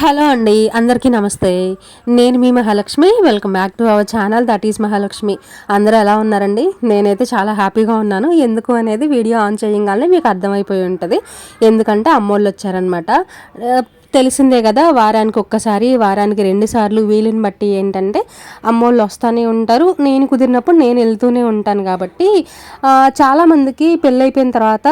Hello అండి అందరికీ నమస్తే. నేను మీ Mahalakshmi welcome back to our channel that is Mahalakshmi. అందరూ ఎలా ఉన్నారండి? నేనైతే చాలా హ్యాపీగా ఉన్నాను. ఎందుకు అనేది వీడియో ఆన్ చేయగానే మీకు అర్థమైపోయి ఉంటుంది. ఎందుకంటే అమ్మోళ్ళు వచ్చారనమాట తెలిసిందే కదా వారానికి ఒక్కసారి వారానికి రెండుసార్లు వీలుని బట్టి ఏంటంటే అమ్మోళ్ళు వస్తూనే ఉంటారు. నేను కుదిరినప్పుడు నేను వెళ్తూనే ఉంటాను కాబట్టి చాలామందికి పెళ్ళైపోయిన తర్వాత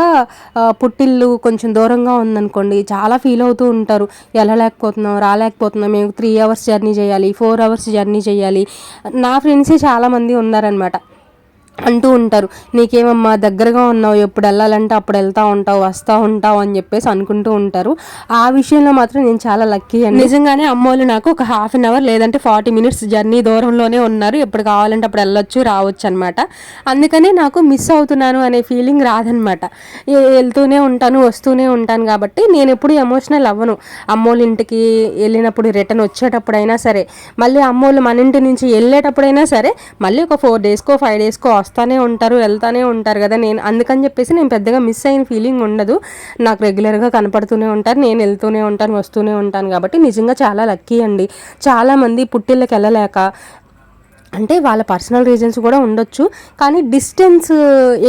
పుట్టిల్లు కొంచెం దూరంగా ఉందనుకోండి చాలా ఫీల్ అవుతూ ఉంటారు. వెళ్ళలేకపోతున్నాం రాలేకపోతున్నాం. మేము త్రీ అవర్స్ జర్నీ చేయాలి ఫోర్ అవర్స్ జర్నీ చేయాలి. నా ఫ్రెండ్సే చాలామంది ఉన్నారనమాట అంటూ ఉంటారు. నీకేమమ్మా దగ్గరగా ఉన్నావు ఎప్పుడు వెళ్ళాలంటే అప్పుడు వెళ్తా ఉంటావు వస్తూ ఉంటావు అని చెప్పేసి అనుకుంటూ ఉంటారు. ఆ విషయంలో మాత్రం నేను చాలా లక్కీ అండి. నిజంగానే అమ్మోళ్ళు నాకు ఒక హాఫ్ అన్ అవర్ లేదంటే ఫార్టీ మినిట్స్ జర్నీ దూరంలోనే ఉన్నారు. ఎప్పుడు కావాలంటే అప్పుడు వెళ్ళొచ్చు రావచ్చు అనమాట అందుకనే నాకు మిస్ అవుతున్నాను అనే ఫీలింగ్ రాదనమాట వెళ్తూనే ఉంటాను వస్తూనే ఉంటాను కాబట్టి నేను ఎప్పుడు ఎమోషనల్ అవ్వను. అమ్మోళ్ళ ఇంటికి వెళ్ళినప్పుడు రిటర్న్ వచ్చేటప్పుడైనా సరే మళ్ళీ అమ్మోళ్ళు మన ఇంటి నుంచి వెళ్ళేటప్పుడైనా సరే మళ్ళీ ఒక ఫోర్ డేస్కో ఫైవ్ డేస్కో వస్తానే ఉంటారు వెళ్తానే ఉంటారు కదా. నేను అందుకని చెప్పేసి నేను పెద్దగా మిస్ అయిన ఫీలింగ్ ఉండదు. నాకు రెగ్యులర్గా కనపడుతూనే ఉంటారు నేను వెళ్తూనే ఉంటాను వస్తూనే ఉంటాను కాబట్టి నిజంగా చాలా లక్కీ అండి. చాలామంది పుట్టిళ్ళకి వెళ్ళలేక అంటే వాళ్ళ పర్సనల్ రీజన్స్ కూడా ఉండొచ్చు. కానీ డిస్టెన్స్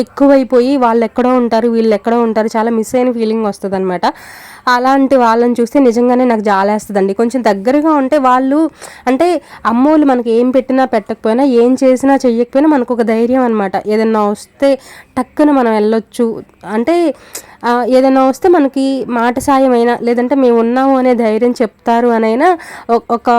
ఎక్కువైపోయి వాళ్ళు ఎక్కడో ఉంటారు వీళ్ళు ఎక్కడో ఉంటారు చాలా మిస్ అయిన ఫీలింగ్ వస్తుంది అనమాట అలాంటి వాళ్ళని చూస్తే నిజంగానే నాకు జాలేస్తుందండి. కొంచెం దగ్గరగా ఉంటే వాళ్ళు అంటే అమ్మోళ్ళు మనకి ఏం పెట్టినా పెట్టకపోయినా ఏం చేసినా చెయ్యకపోయినా మనకు ఒక ధైర్యం అనమాట ఏదన్నా వస్తే టక్కున మనం వెళ్ళొచ్చు. అంటే ఏదైనా వస్తే మనకి మాట సాయమైనా లేదంటే మేము ఉన్నాము అనే ధైర్యం చెప్తారు అనైనా ఒ- ఒక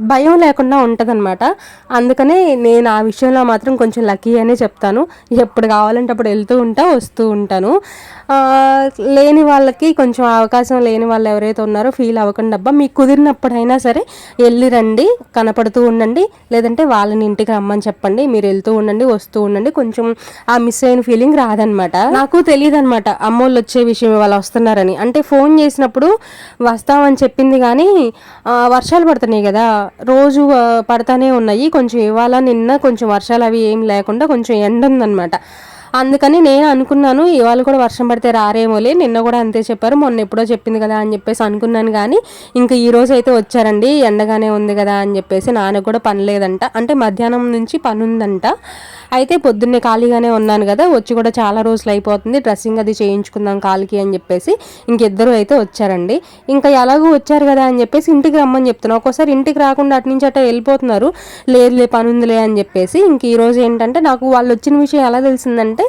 భయం లేకుండా ఉంటుందన్నమాట. అందుకనే నేను ఆ విషయంలో మాత్రం కొంచెం లక్కీ అనే చెప్తాను. ఎప్పుడు కావాలంటే అప్పుడు వెళ్తూ ఉంటా వస్తూ ఉంటాను. లేని వాళ్ళకి కొంచెం అవకాశం లేని వాళ్ళు ఎవరైతే ఉన్నారో ఫీల్ అవ్వకుండా అబ్బా. మీకు కుదిరినప్పుడైనా సరే వెళ్ళి రండి కనపడుతూ ఉండండి లేదంటే వాళ్ళని ఇంటికి రమ్మని చెప్పండి మీరు వెళ్తూ ఉండండి వస్తూ ఉండండి. కొంచెం ఆ మిస్ అయిన ఫీలింగ్ రాదనమాట నాకు తెలియదు అనమాట అమ్మోళ్ళు వచ్చే విషయం ఇవాళ వస్తున్నారని. అంటే ఫోన్ చేసినప్పుడు వస్తామని చెప్పింది కానీ వర్షాలు పడుతున్నాయి కదా. రోజు పడతానే ఉన్నాయి. కొంచెం ఇవాళ నిన్న కొంచెం వర్షాలు అవి ఏం లేకుండా కొంచెం ఎండ ఉందన్నమాట. అందుకని నేను అనుకున్నాను ఇవాళ కూడా వర్షం పడితే రారేమోలే. నిన్న కూడా అంతే చెప్పారు. మొన్న ఎప్పుడో చెప్పింది కదా అని చెప్పేసి అనుకున్నాను కానీ ఇంకా ఈ రోజు అయితే వచ్చారండి. ఎండగానే ఉంది కదా అని చెప్పేసి నాన్న కూడా పని లేదంట. అంటే మధ్యాహ్నం నుంచి పని ఉందంట. అయితే పొద్దున్నే ఖాళీగానే ఉన్నాను కదా వచ్చి కూడా చాలా రోజులు అయిపోతుంది డ్రెస్సింగ్ అది చేయించుకుందాం కాలికి అని చెప్పేసి ఇంకిద్దరు అయితే వచ్చారండి. ఇంకా ఎలాగో వచ్చారు కదా అని చెప్పేసి ఇంటికి రమ్మని చెప్తున్నాను ఒక్కోసారి ఇంటికి రాకుండా అటు నుంచి అట్ట వెళ్ళిపోతున్నారు. లేదులే పని ఉందిలే అని చెప్పేసి ఇంక ఈరోజు ఏంటంటే నాకు వాళ్ళు వచ్చిన విషయం ఎలా తెలిసిందంటే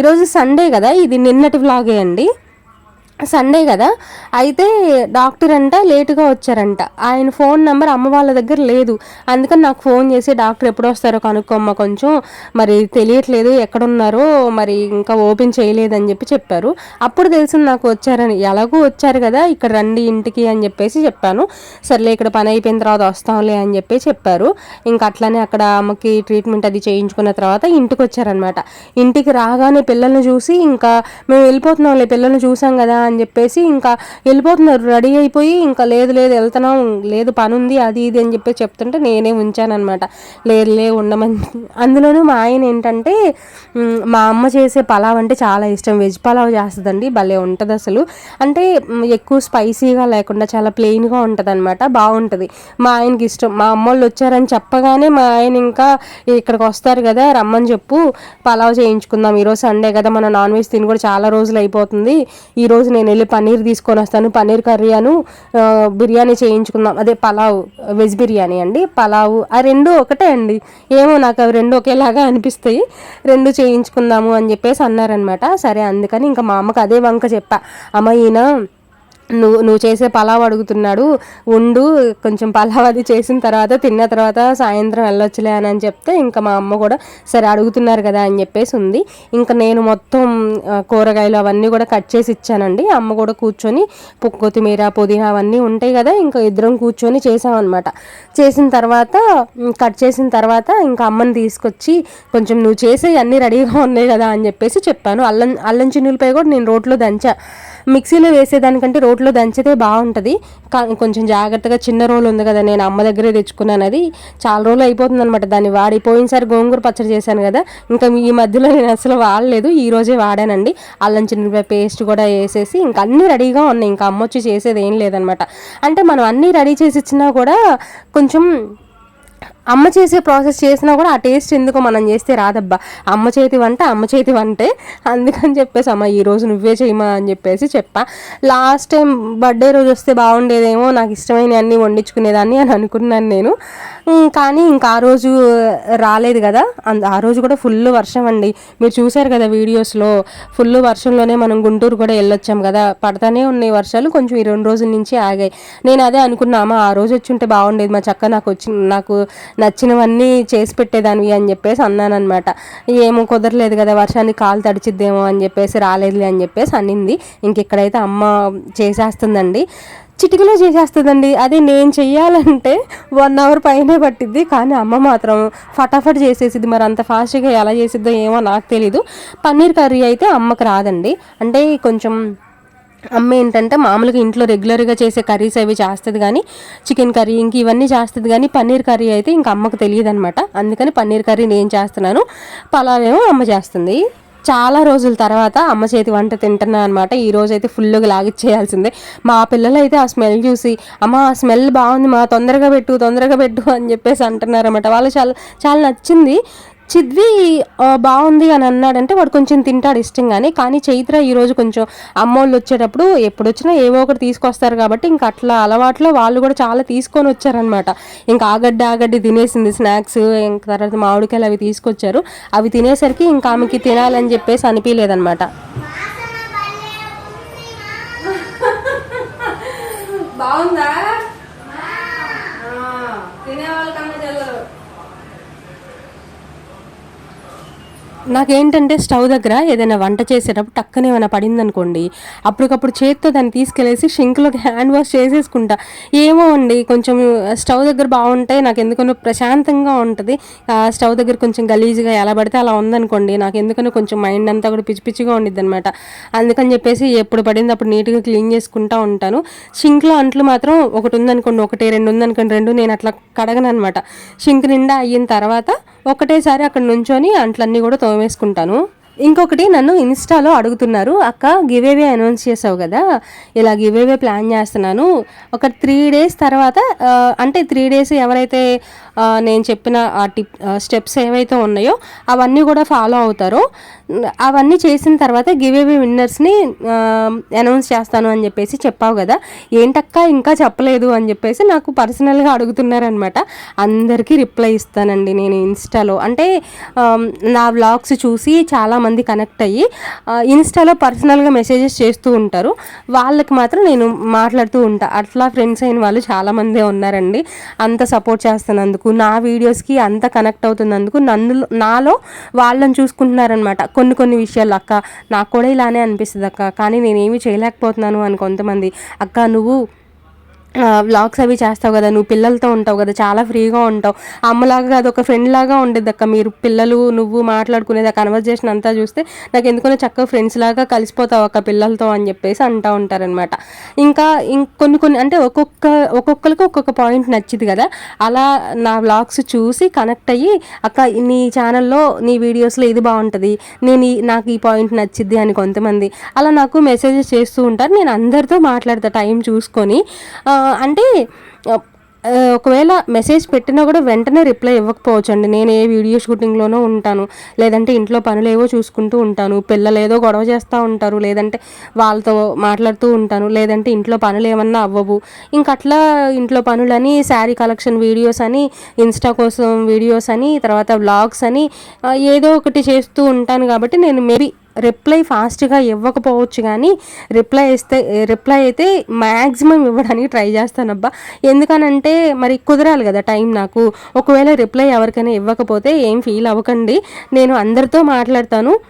ఈరోజు సండే కదా ఇది నిన్నటి వ్లాగే అండి. సండే కదా. అయితే డాక్టర్ అంట లేటుగా వచ్చారంట. ఆయన ఫోన్ నెంబర్ అమ్మ వాళ్ళ దగ్గర లేదు. అందుకని నాకు ఫోన్ చేసి డాక్టర్ ఎప్పుడు వస్తారో కనుక్కోమ్మ కొంచెం. మరి తెలియట్లేదు ఎక్కడున్నారో మరి ఇంకా ఓపెన్ చేయలేదని చెప్పి చెప్పారు. అప్పుడు తెలిసింది నాకు వచ్చారని. ఎలాగో వచ్చారు కదా ఇక్కడ రండి ఇంటికి అని చెప్పేసి చెప్పాను. సర్లే ఇక్కడ పని అయిపోయిన తర్వాత వస్తాంలే అని చెప్పి చెప్పారు. ఇంకా అట్లనే అక్కడ అమ్మకి ట్రీట్మెంట్ అది చేయించుకున్న తర్వాత ఇంటికి వచ్చారనమాట ఇంటికి రాగానే పిల్లల్ని చూసి ఇంకా మేము వెళ్ళిపోతున్నాంలే పిల్లల్ని చూసాం కదా అని చెప్పేసి ఇంకా వెళ్ళిపోతున్నారు. రెడీ అయిపోయి ఇంకా లేదు లేదు వెళ్తున్నాం లేదు పని ఉంది అది ఇది అని చెప్పి చెప్తుంటే నేనే ఉంచానన్నమాట. లేదు లే ఉండమని అందులోనూ మా ఆయన ఏంటంటే మా అమ్మ చేసే పలావ్ అంటే చాలా ఇష్టం. వెజ్ పలావ్ చేస్తుందండి భలే ఉంటుంది అసలు. అంటే ఎక్కువ స్పైసీగా లేకుండా చాలా ప్లెయిన్గా ఉంటుంది అనమాట బాగుంటుంది. మా ఆయనకి ఇష్టం. మా అమ్మోళ్ళు వచ్చారని చెప్పగానే మా ఆయన ఇంకా ఇక్కడికి వస్తారు కదా రమ్మని చెప్పు. పలావ్ చేయించుకుందాం. ఈరోజు సండే కదా మన నాన్ వెజ్ తిని కూడా చాలా రోజులు అయిపోతుంది. ఈ రోజు నేను వెళ్ళి పన్నీర్ తీసుకొని వస్తాను. పన్నీర్ కర్రీ అను బిర్యానీ చేయించుకుందాం. అదే పలావ్ వెజ్ బిర్యానీ అండి. పలావ్ ఆ రెండు ఒకటే అండి. ఏమో నాకు అవి రెండు ఒకేలాగా అనిపిస్తాయి. రెండు చేయించుకుందాము అని చెప్పేసి అన్నారనమాట సరే అందుకని ఇంకా మా అమ్మకి అదే వంక చెప్పా. అమ్మ ఈయన నువ్వు నువ్వు చేసే పలావ్ అడుగుతున్నాడు ఉండు కొంచెం పలావ్ అది చేసిన తర్వాత తిన్న తర్వాత సాయంత్రం వెళ్ళొచ్చులే అని అని చెప్తే ఇంకా మా అమ్మ కూడా సరే అడుగుతున్నారు కదా అని చెప్పేసి ఉంది. ఇంకా నేను మొత్తం కూరగాయలు అవన్నీ కూడా కట్ చేసి ఇచ్చానండి. అమ్మ కూడా కూర్చొని కొత్తిమీర పుదీనా అవన్నీ ఉంటాయి కదా ఇంకా ఇద్దరం కూర్చొని చేసామన్నమాట. చేసిన తర్వాత కట్ చేసిన తర్వాత ఇంకా అమ్మని తీసుకొచ్చి కొంచెం నువ్వు చేసే అన్నీ రెడీగా ఉన్నాయి కదా అని చెప్పేసి చెప్పాను. అల్లం అల్లం చిన్నులపై కూడా నేను రోట్లో దంచా. మిక్సీలో వేసేదానికంటే రోట్లో దంచితే బాగుంటుంది. కొంచెం జాగ్రత్తగా చిన్న రోల్ ఉంది కదా నేను అమ్మ దగ్గరే తెచ్చుకున్నాను అది. చాలా రోజులు అయిపోతుంది అనమాట దాన్ని వాడి. పోయినసారి గోంగూర పచ్చడి చేశాను కదా ఇంకా ఈ మధ్యలో నేను అసలు వాడలేదు. ఈ రోజే వాడానండి. అల్లం చిన్న పేస్ట్ కూడా వేసేసి ఇంకా అన్నీ రెడీగా ఉన్నాయి. ఇంకా అమ్మ వచ్చి చేసేది ఏం లేదనమాట అంటే మనం అన్నీ రెడీ చేసి ఇచ్చినా కూడా కొంచెం అమ్మ చేసే ప్రాసెస్ చేసినా కూడా ఆ టేస్ట్ ఎందుకో మనం చేస్తే రాదబ్బా. అమ్మ చేతి వంట అమ్మ చేతి వంటే. అందుకని చెప్పేసి అమ్మ ఈరోజు నువ్వే చేయమా? అని చెప్పేసి చెప్పా. లాస్ట్ టైం బర్త్డే రోజు వస్తే బాగుండేదేమో నాకు ఇష్టమైన అన్నీ వండించుకునేదాన్ని అని అనుకున్నాను నేను. కానీ ఇంకా ఆ రోజు రాలేదు కదా. ఆ రోజు కూడా ఫుల్ వర్షం అండి. మీరు చూసారు కదా వీడియోస్లో ఫుల్ వర్షంలోనే మనం గుంటూరు కూడా వెళ్ళొచ్చాం కదా. పడతానే ఉన్నాయి వర్షాలు కొంచెం ఈ రెండు రోజుల నుంచి ఆగాయి. నేను అదే అనుకున్నా అమ్మ ఆ రోజు వచ్చి ఉంటే బాగుండేది మా చక్క నాకు వచ్చి నాకు నచ్చినవన్నీ చేసి పెట్టేదానివి అని చెప్పేసి అన్నానమాట ఏమో కుదరలేదు కదా వర్షానికి కాలు తడిచిద్దేమో అని చెప్పేసి రాలేదులే అని చెప్పేసి అనింది. ఇంక ఇక్కడైతే అమ్మ చేసేస్తుందండి చిటికలో చేసేస్తుందండి. అదే నేను చెయ్యాలంటే వన్ అవర్ పైనే పట్టిద్ది. కానీ అమ్మ మాత్రం ఫటాఫట్ చేసేసిద్ది. మరి అంత ఫాస్ట్గా ఎలా చేసిద్దో ఏమో నాకు తెలీదు. పన్నీర్ కర్రీ అయితే అమ్మకి రాదండి. అంటే కొంచెం అమ్మ ఏంటంటే మామూలుగా ఇంట్లో రెగ్యులర్గా చేసే కర్రీస్ అవి చేస్తుంది కానీ చికెన్ కర్రీ ఇంక ఇవన్నీ చేస్తుంది కానీ పన్నీర్ కర్రీ అయితే ఇంక అమ్మకు తెలియదు అనమాట అందుకని పన్నీర్ కర్రీ నేను చేస్తున్నాను. పలావేమో ఏమో అమ్మ చేస్తుంది. చాలా రోజుల తర్వాత అమ్మ చేతి వంట తింటున్నా అనమాట ఈ రోజు అయితే ఫుల్గా లాగిచ్చేయాల్సిందే. మా పిల్లలు అయితే ఆ స్మెల్ చూసి అమ్మ ఆ స్మెల్ బాగుంది మా తొందరగా పెట్టు తొందరగా పెట్టు అని చెప్పేసి అంటున్నారన్నమాట. వాళ్ళు చాలా చాలా నచ్చింది. చిద్వి బాగుంది అని అన్నాడంటే వాడు కొంచెం తింటాడు ఇష్టంగానే. కానీ చైత్ర ఈరోజు కొంచెం అమ్మోళ్ళు వచ్చేటప్పుడు ఎప్పుడు వచ్చినా ఏవో ఒకటి తీసుకొస్తారు కాబట్టి ఇంకా అట్లా అలవాట్లో వాళ్ళు కూడా చాలా తీసుకొని వచ్చారనమాట ఇంకా ఆగడ్డ ఆగడ్డి తినేసింది స్నాక్స్. ఇంకా తర్వాత మామిడికాయలు అవి తీసుకొచ్చారు. అవి తినేసరికి ఇంకా ఆమెకి తినాలని చెప్పేసి అనిపించలేదన్నమాట బాగుందా? నాకేంటంటే స్టవ్ దగ్గర ఏదైనా వంట చేసేటప్పుడు టక్కన ఏమైనా పడింది అనుకోండి అప్పటికప్పుడు చేత్తో దాన్ని తీసుకెళ్ళేసి షింక్లోకి హ్యాండ్ వాష్ చేసేసుకుంటా. ఏమో అండి కొంచెం స్టవ్ దగ్గర బాగుంటే నాకు ఎందుకనో ప్రశాంతంగా ఉంటుంది. స్టవ్ దగ్గర కొంచెం గలీజ్గా ఎలా పడితే అలా ఉందనుకోండి నాకు ఎందుకనో కొంచెం మైండ్ అంతా కూడా పిచ్చి పిచ్చిగా ఉండిద్ది అనమాట అందుకని చెప్పేసి ఎప్పుడు పడింది అప్పుడు నీట్గా క్లీన్ చేసుకుంటా ఉంటాను. షింక్లో అంట్లు మాత్రం ఒకటి ఉందనుకోండి ఒకటి రెండు ఉందనుకోండి రెండు నేను అట్లా కడగను అనమాట షింక్ నిండా అయిన తర్వాత ఒకటేసారి అక్కడ నుంచొని అంట్లన్నీ కూడా వేసుకుంటాను. ఇంకొకటి నన్ను ఇన్స్టాలో అడుగుతున్నారు అక్క గివేవే అనౌన్స్ చేసావు కదా ఇలా గివేవే ప్లాన్ చేస్తున్నాను. ఒక త్రీ డేస్ తర్వాత అంటే త్రీ డేస్ ఎవరైతే నేను చెప్పిన ఆ టిప్ స్టెప్స్ ఏవైతే ఉన్నాయో అవన్నీ కూడా ఫాలో అవుతారో. అవన్నీ చేసిన తర్వాత గివేవే విన్నర్స్ని అనౌన్స్ చేస్తాను అని చెప్పేసి చెప్పావు కదా ఏంటక్క ఇంకా చెప్పలేదు? అని చెప్పేసి నాకు పర్సనల్గా అడుగుతున్నారనమాట. అందరికీ రిప్లై ఇస్తానండి నేను ఇన్స్టాలో. అంటే నా వ్లాగ్స్ చూసి చాలామంది కనెక్ట్ అయ్యి ఇన్స్టాలో పర్సనల్గా మెసేజెస్ చేస్తూ ఉంటారు. వాళ్ళకి మాత్రం నేను మాట్లాడుతూ ఉంటా. అట్లా ఫ్రెండ్స్ అయిన వాళ్ళు చాలామందే ఉన్నారండి. అంత సపోర్ట్ చేస్తున్నందుకు నా వీడియోస్కి అంత కనెక్ట్ అవుతున్నందుకు నన్ను నాలో వాళ్ళని చూసుకుంటున్నారనమాట కొన్ని కొన్ని విషయాలు అక్క నాకు కూడా ఇలానే అనిపిస్తుంది అక్క కానీ నేనేమి చేయలేకపోతున్నాను అని కొంతమంది అక్క నువ్వు వ్లాగ్స్ అవి చేస్తావు కదా నువ్వు పిల్లలతో ఉంటావు కదా చాలా ఫ్రీగా ఉంటావు. అమ్మలాగా కాదు ఒక ఫ్రెండ్ లాగా ఉండేది అక్క. మీరు పిల్లలు నువ్వు మాట్లాడుకునేది ఆ కన్వర్జేషన్ అంతా చూస్తే నాకు ఎందుకనో చక్కగా ఫ్రెండ్స్ లాగా కలిసిపోతావు అక్క పిల్లలతో అని చెప్పేసి అంటూ ఉంటారనమాట ఇంకా ఇం- కొన్ని కొన్ని అంటే ఒక్కొక్క ఒక్కొక్కరికి ఒక్కొక్క పాయింట్ నచ్చింది కదా. అలా నా వ్లాగ్స్ చూసి కనెక్ట్ అయ్యి అక్క నీ ఛానల్లో నీ వీడియోస్లో ఇది బాగుంటుంది. నేను నాకు ఈ పాయింట్ నచ్చిద్ది అని కొంతమంది అలా నాకు మెసేజెస్ చేస్తూ ఉంటారు. నేను అందరితో మాట్లాడతా టైం చూసుకొని అంటే ఒకవేళ మెసేజ్ పెట్టినా కూడా వెంటనే రిప్లై ఇవ్వకపోవచ్చు అండి నేను ఏ వీడియో షూటింగ్లోనో ఉంటాను. లేదంటే ఇంట్లో పనులు ఏవో చూసుకుంటూ ఉంటాను. పిల్లలు ఏదో గొడవ చేస్తూ ఉంటారు. లేదంటే వాళ్ళతో మాట్లాడుతూ ఉంటాను. లేదంటే ఇంట్లో పనులు ఏమన్నా అవ్వవు. ఇంకట్లా ఇంట్లో పనులని శారీ కలెక్షన్ వీడియోస్ అని ఇన్స్టా కోసం వీడియోస్ అని తర్వాత వ్లాగ్స్ అని ఏదో ఒకటి చేస్తూ ఉంటాను కాబట్టి నేను మేబీ రిప్లై ఫాస్ట్గా ఇవ్వకపోవచ్చు కానీ రిప్లై ఇస్తే రిప్లై అయితే మ్యాక్సిమం ఇవ్వడానికి ట్రై చేస్తానబ్బా. ఎందుకనంటే మరి కుదరాలి కదా టైం నాకు. ఒకవేళ రిప్లై ఎవరికైనా ఇవ్వకపోతే ఏం ఫీల్ అవ్వకండి. నేను అందరితో మాట్లాడతాను.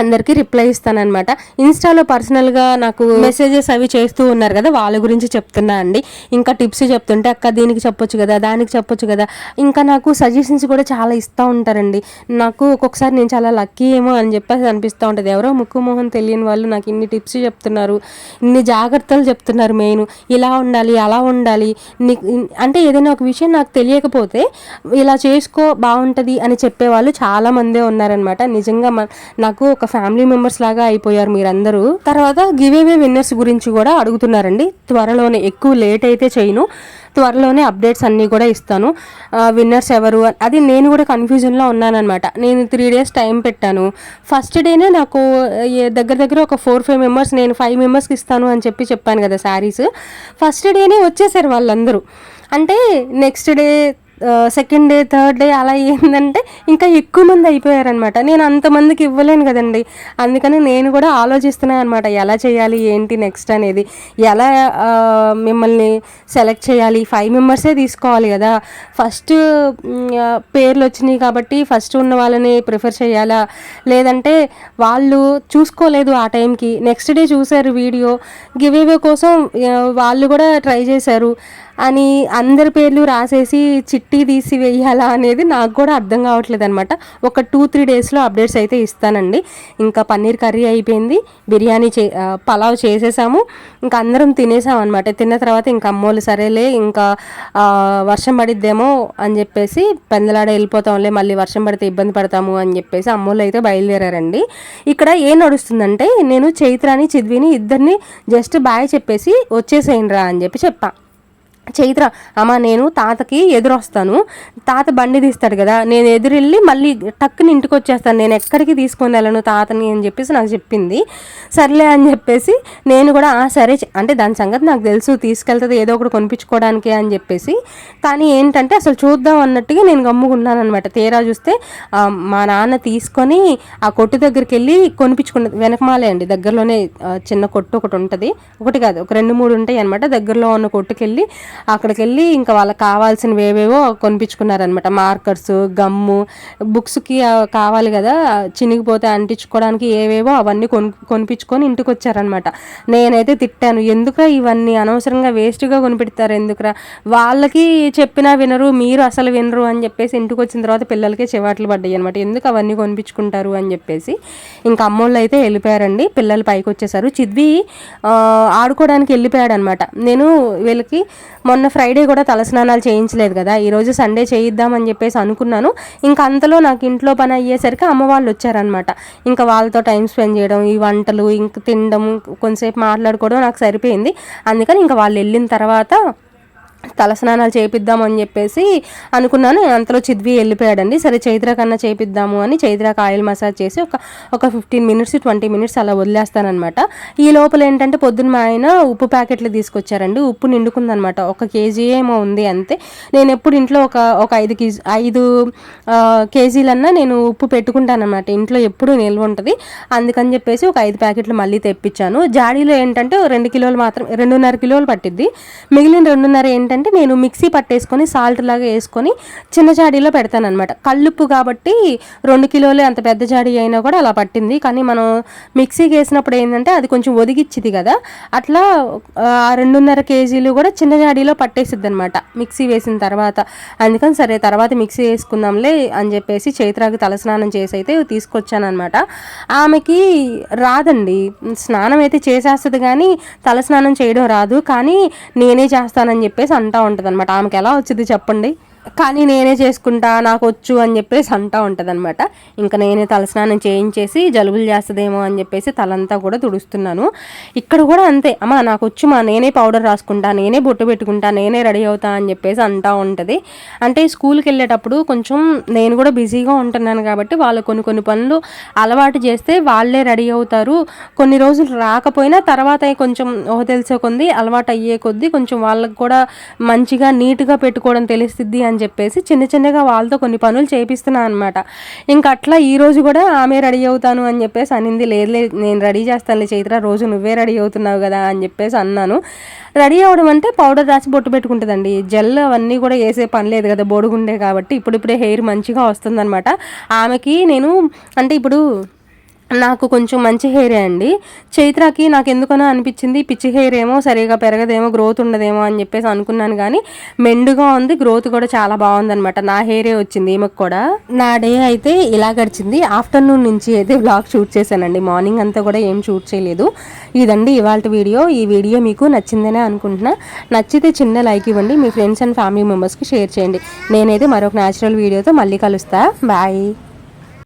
అందరికీ రిప్లై ఇస్తానన్నమాట. ఇన్స్టాలో పర్సనల్గా నాకు మెసేజెస్ అవి చేస్తూ ఉన్నారు కదా వాళ్ళ గురించి చెప్తున్నా అండి. ఇంకా టిప్స్ చెప్తుంటే అక్క దీనికి చెప్పొచ్చు కదా దానికి చెప్పొచ్చు కదా. ఇంకా నాకు సజెషన్స్ కూడా చాలా ఇస్తూ ఉంటారండి. నాకు ఒక్కొక్కసారి నేను చాలా లక్కీ ఏమో అని చెప్పేసి అనిపిస్తూ ఉంటుంది. ఎవరో ముక్కు మొహం తెలియని వాళ్ళు నాకు ఇన్ని టిప్స్ చెప్తున్నారు ఇన్ని జాగ్రత్తలు చెప్తున్నారు మెయిన్. ఇలా ఉండాలి అలా ఉండాలి. నీకు అంటే ఏదైనా ఒక విషయం నాకు తెలియకపోతే ఇలా చేసుకో బాగుంటుంది అని చెప్పేవాళ్ళు చాలా మందే ఉన్నారనమాట నిజంగా నాకు ఒక ఫ్యామిలీ మెంబర్స్ లాగా అయిపోయారు మీరందరూ. తర్వాత గివేవే విన్నర్స్ గురించి కూడా అడుగుతున్నారండి. త్వరలోనే ఎక్కువ లేట్ అయితే చేయను. త్వరలోనే అప్డేట్స్ అన్నీ కూడా ఇస్తాను. విన్నర్స్ ఎవరు అది నేను కూడా కన్ఫ్యూజన్లో ఉన్నానన్నమాట. నేను త్రీ డేస్ టైం పెట్టాను. ఫస్ట్ డేనే నాకు దగ్గర దగ్గర ఒక ఫోర్ ఫైవ్ మెంబర్స్ నేను ఫైవ్ మెంబర్స్కి ఇస్తాను అని చెప్పి చెప్పాను కదా శారీస్ ఫస్ట్ డేనే వచ్చేసారు వాళ్ళందరూ. అంటే next day second day third day అలా ఏంటంటే ఇంకా ఎక్కువ మంది అయిపోయారనమాట నేను అంతమందికి ఇవ్వలేను కదండి. అందుకని నేను కూడా ఆలోచిస్తున్నాను అనమాట ఎలా చేయాలి ఏంటి నెక్స్ట్ అనేది. ఎలా మిమ్మల్ని సెలెక్ట్ చేయాలి? ఫైవ్ మెంబర్సే తీసుకోవాలి కదా. ఫస్ట్ పేర్లు వచ్చినాయి కాబట్టి ఫస్ట్ ఉన్న వాళ్ళని ప్రిఫర్ చేయాలా? లేదంటే వాళ్ళు చూసుకోలేదు ఆ టైంకి నెక్స్ట్ డే చూశారు వీడియో గివేవే కోసం వాళ్ళు కూడా ట్రై చేశారు. అని అందరి పేర్లు రాసేసి చిట్ చిట్టి తీసి వేయాలా అనేది నాకు కూడా అర్థం కావట్లేదు అనమాట ఒక టూ త్రీ డేస్లో అప్డేట్స్ అయితే ఇస్తానండి. ఇంకా పన్నీర్ కర్రీ అయిపోయింది. బిర్యానీ చే పలావ్ చేసేసాము. ఇంకా అందరం తినేసాం అనమాట తిన్న తర్వాత ఇంకా అమ్మోళ్ళు సరేలే ఇంకా వర్షం పడిద్దేమో అని చెప్పేసి పెందలాడ వెళ్ళిపోతాంలే మళ్ళీ వర్షం పడితే ఇబ్బంది పడతాము అని చెప్పేసి అమ్మోళ్ళు అయితే బయలుదేరారండి. ఇక్కడ ఏం నడుస్తుందంటే నేను చైత్రాని చిద్విని ఇద్దరిని జస్ట్ బాయ్ చెప్పేసి వచ్చేసేయండి రా అని చెప్పి చెప్పాను చైత్ర అమ్మ నేను తాతకి ఎదురొస్తాను. తాత బండి తీస్తాడు కదా నేను ఎదురెళ్ళి మళ్ళీ టక్కుని ఇంటికి వచ్చేస్తాను నేను ఎక్కడికి తీసుకొని వెళ్ళను తాతని అని చెప్పేసి నాకు చెప్పింది. సర్లే అని చెప్పేసి నేను కూడా "ఆ, సరే అంటే దాని సంగతి నాకు తెలుసు తీసుకెళ్తుంది ఏదో ఒకటి కొనిపించుకోవడానికి అని చెప్పేసి. కానీ ఏంటంటే అసలు చూద్దాం అన్నట్టుగా నేను గమ్ముకున్నాను అనమాట తీరా చూస్తే మా నాన్న తీసుకొని ఆ కొట్టు దగ్గరికి వెళ్ళి కొనిపించుకున్న వెనకమాలే అండి. దగ్గరలోనే చిన్న కొట్టు ఒకటి ఉంటుంది. ఒకటి కాదు ఒక రెండు మూడు ఉంటాయి అనమాట దగ్గరలో ఉన్న కొట్టుకెళ్ళి అక్కడికి వెళ్ళి ఇంకా వాళ్ళకి కావాల్సినవి ఏవేవో కొనిపించుకున్నారనమాట మార్కర్స్ గమ్ము బుక్స్కి కావాలి కదా చినిగిపోతే అంటించుకోవడానికి ఏవేవో అవన్నీ కొను కొనిపించుకొని ఇంటికి వచ్చారనమాట నేనైతే తిట్టాను ఎందుకురా ఇవన్నీ? అనవసరంగా వేస్ట్గా కొనిపెడతారు ఎందుకురా? వాళ్ళకి చెప్పినా వినరు మీరు అసలు వినరు అని చెప్పేసి ఇంటికి వచ్చిన తర్వాత పిల్లలకే చివాట్లు పడ్డాయి అనమాట ఎందుకు అవన్నీ కొనిపించుకుంటారు? అని చెప్పేసి ఇంకా అమ్మోళ్ళు అయితే వెళ్ళిపోయారండి. పిల్లలు పైకి వచ్చేసారు చిద్వి ఆడుకోవడానికి వెళ్ళిపోయాడు అనమాట నేను వీళ్ళకి మొన్న ఫ్రైడే కూడా తలస్నానాలు చేయించలేదు కదా ఈరోజు సండే చేయిద్దామని చెప్పేసి అనుకున్నాను. ఇంకా అంతలో నాకు ఇంట్లో పని అయ్యేసరికి అమ్మ వాళ్ళు వచ్చారనమాట ఇంకా వాళ్ళతో టైం స్పెండ్ చేయడం ఈ వంటలు ఇంక తినడం కొంతసేపు మాట్లాడుకోవడం నాకు సరిపోయింది. అందుకని ఇంకా వాళ్ళు వెళ్ళిన తర్వాత తలస్నానాలు చేపిద్దాం అని చెప్పేసి అనుకున్నాను. అంతలో చిద్వి వెళ్ళిపోయాడండి. సరే చైత్ర కన్నా చేపిద్దాము అని చైత్రకు ఆయిల్ మసాజ్ చేసి ఒక ఒక ఫిఫ్టీన్ మినిట్స్ ట్వంటీ మినిట్స్ అలా వదిలేస్తానమాట ఈ లోపల ఏంటంటే పొద్దున్న మా ఆయన ఉప్పు ప్యాకెట్లు తీసుకొచ్చారండి. ఉప్పు నిండుకుందనమాట ఒక కేజీ ఏమో ఉంది అంతే. నేను ఎప్పుడు ఇంట్లో ఒక ఒక ఐదు కేజీ ఐదు కేజీలన్నా నేను ఉప్పు పెట్టుకుంటానమాట ఇంట్లో ఎప్పుడు నిల్వ ఉంటుంది. అందుకని చెప్పేసి ఒక ఐదు ప్యాకెట్లు మళ్ళీ తెప్పించాను. జాడీలో ఏంటంటే రెండు కిలోలు మాత్రం రెండున్నర కిలోలు పట్టిద్ది. మిగిలిన రెండున్నర ఏంటంటే నేను మిక్సీ పట్టేసుకొని సాల్ట్ లాగా వేసుకొని చిన్న జాడీలో పెడతాను అనమాట కల్లుప్పు కాబట్టి రెండు కిలోలు అంత పెద్ద జాడీ అయినా కూడా అలా పట్టింది. కానీ మనం మిక్సీకి వేసినప్పుడు ఏంటంటే అది కొంచెం ఒదిగిచ్చిది కదా. అట్లా రెండున్నర కేజీలు కూడా చిన్న జాడీలో పట్టేసిద్ది అనమాట మిక్సీ వేసిన తర్వాత. అందుకని సరే తర్వాత మిక్సీ వేసుకుందాంలే అని చెప్పేసి చైత్రాకి తలస్నానం చేసి అయితే తీసుకొచ్చానమాట ఆమెకి రాదండి. స్నానం అయితే చేసేస్తుంది కానీ తలస్నానం చేయడం రాదు. కానీ నేనే చేస్తానని చెప్పేసి అంటా ఉంటుంది అనమాట ఆమెకి ఎలా వచ్చింది చెప్పండి? కానీ నేనే చేసుకుంటా నాకు వచ్చు అని చెప్పేసి అంటా ఉంటుంది అనమాట ఇంకా నేనే తలస్నానం చేయించేసి జలుబులు చేస్తుందేమో అని చెప్పేసి తలంతా కూడా తుడుస్తున్నాను. ఇక్కడ కూడా అంతే అమ్మా నాకు వచ్చు మా నేనే పౌడర్ రాసుకుంటా నేనే బొట్టు పెట్టుకుంటా నేనే రెడీ అవుతా అని చెప్పేసి అంటా ఉంటుంది. అంటే స్కూల్కి వెళ్ళేటప్పుడు కొంచెం నేను కూడా బిజీగా ఉంటున్నాను కాబట్టి వాళ్ళు కొన్ని కొన్ని పనులు అలవాటు చేస్తే వాళ్ళే రెడీ అవుతారు. కొన్ని రోజులు రాకపోయినా తర్వాత కొంచెం ఓ తెలిసే కొద్ది అలవాటు అయ్యే కొద్దీ కొంచెం వాళ్ళకి కూడా మంచిగా నీట్గా పెట్టుకోవడం తెలుస్తుంది అని అని చెప్పేసి చిన్న చిన్నగా వాళ్ళతో కొన్ని పనులు చేపిస్తున్నాను అనమాట ఇంకా అట్లా ఈ రోజు కూడా ఆమె రెడీ అవుతాను అని చెప్పేసి అనింది. లేదు లేదు నేను రెడీ చేస్తానులే చైత్ర రోజు నువ్వే రెడీ అవుతున్నావు కదా అని చెప్పేసి అన్నాను. రెడీ అవడం అంటే పౌడర్ రాసి బొట్టు పెట్టుకుంటుందండి. జెల్ అవన్నీ కూడా వేసే పని లేదు కదా బోడుగుండే కాబట్టి ఇప్పుడిప్పుడే హెయిర్ మంచిగా వస్తుందన్నమాట. ఆమెకి నేను అంటే ఇప్పుడు నాకు కొంచెం మంచి హెయిరే అండి. చైత్రకి నాకు ఎందుకనో అనిపించింది పిచ్చి హెయిర్ ఏమో సరిగా పెరగదేమో గ్రోత్ ఉండదేమో అని చెప్పేసి అనుకున్నాను కానీ మెండుగా ఉంది గ్రోత్ కూడా చాలా బాగుందనమాట నా హెయిరే వచ్చింది ఈమెకు కూడా. నా డే అయితే ఇలా గడిచింది. ఆఫ్టర్నూన్ నుంచి అయితే బ్లాగ్ షూట్ చేశానండి. మార్నింగ్ అంతా కూడా ఏం షూట్ చేయలేదు. ఇదండి ఇవాళ వీడియో. ఈ వీడియో మీకు నచ్చిందనే అనుకుంటున్నా. నచ్చితే చిన్న లైక్ ఇవ్వండి. మీ ఫ్రెండ్స్ అండ్ ఫ్యామిలీ మెంబర్స్కి షేర్ చేయండి. నేనైతే మరొక న్యాచురల్ వీడియోతో మళ్ళీ కలుస్తా. బాయ్.